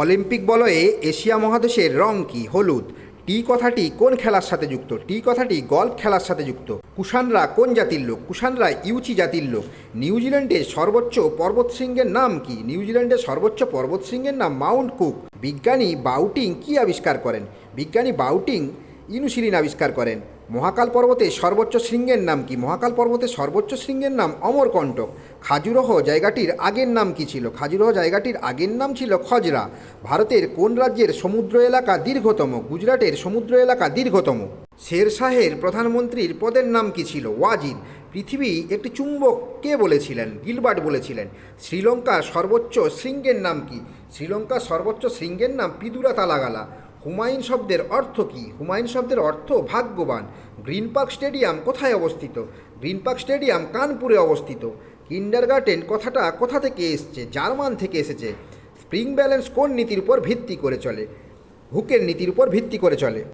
Olympic বলয়ে Asia মহাদেশের রং কি, হলুদ? টি কথাটি কোন খেলার সাথে যুক্ত? টি কথাটি গল্ফ খেলার সাথে যুক্ত। কুষাণরা কোন জাতির লোক? কুষাণরা ইউচি জাতির লোক। নিউজিল্যান্ডের সর্বোচ্চ পর্বতশৃঙ্গের নাম কি? নিউজিল্যান্ডের সর্বোচ্চ পর্বতশৃঙ্গের নাম মাউন্ট কুক। বিজ্ঞানী বাউটিং কি আবিষ্কার করেন? বিজ্ঞানী বাউটিং ইনুশিলিন আবিষ্কার করেন। মহাকাল পর্বতের সর্বোচ্চ শৃঙ্গের নাম কি? মহাকাল পর্বতের সর্বোচ্চ শৃঙ্গের নাম অমরকণ্টক খাজুরহ জায়গাটির আগের নাম কি ছিল? খাজুরহ জায়গাটির আগের নাম ছিল খজরা। ভারতের কোন রাজ্যের সমুদ্র এলাকা দীর্ঘতম? গুজরাটের সমুদ্র এলাকা দীর্ঘতম। শেরশাহের প্রধানমন্ত্রীর পদের নাম কি ছিল? ওয়াজির পৃথিবী একটি চুম্বক কে বলেছিলেন? গিলবার্ট বলেছিলেন। শ্রীলঙ্কার সর্বোচ্চ শৃঙ্গের নাম কি? শ্রীলঙ্কার সর্বোচ্চ শৃঙ্গের নাম পিদুরা তালাগালা। হুমায়ুন শব্দের অর্থ কী? হুমায়ুন শব্দের অর্থ ভাগ্যবান। গ্রিন পার্ক স্টেডিয়াম কোথায় অবস্থিত? গ্রিন পার্ক স্টেডিয়াম কানপুরে অবস্থিত। কিন্ডারগার্টেন কথাটা কোথা থেকে এসছে? জার্মান থেকে এসেছে। স্প্রিং ব্যালেন্স কোন নীতির উপর ভিত্তি করে চলে? হুকের নীতির উপর ভিত্তি করে চলে।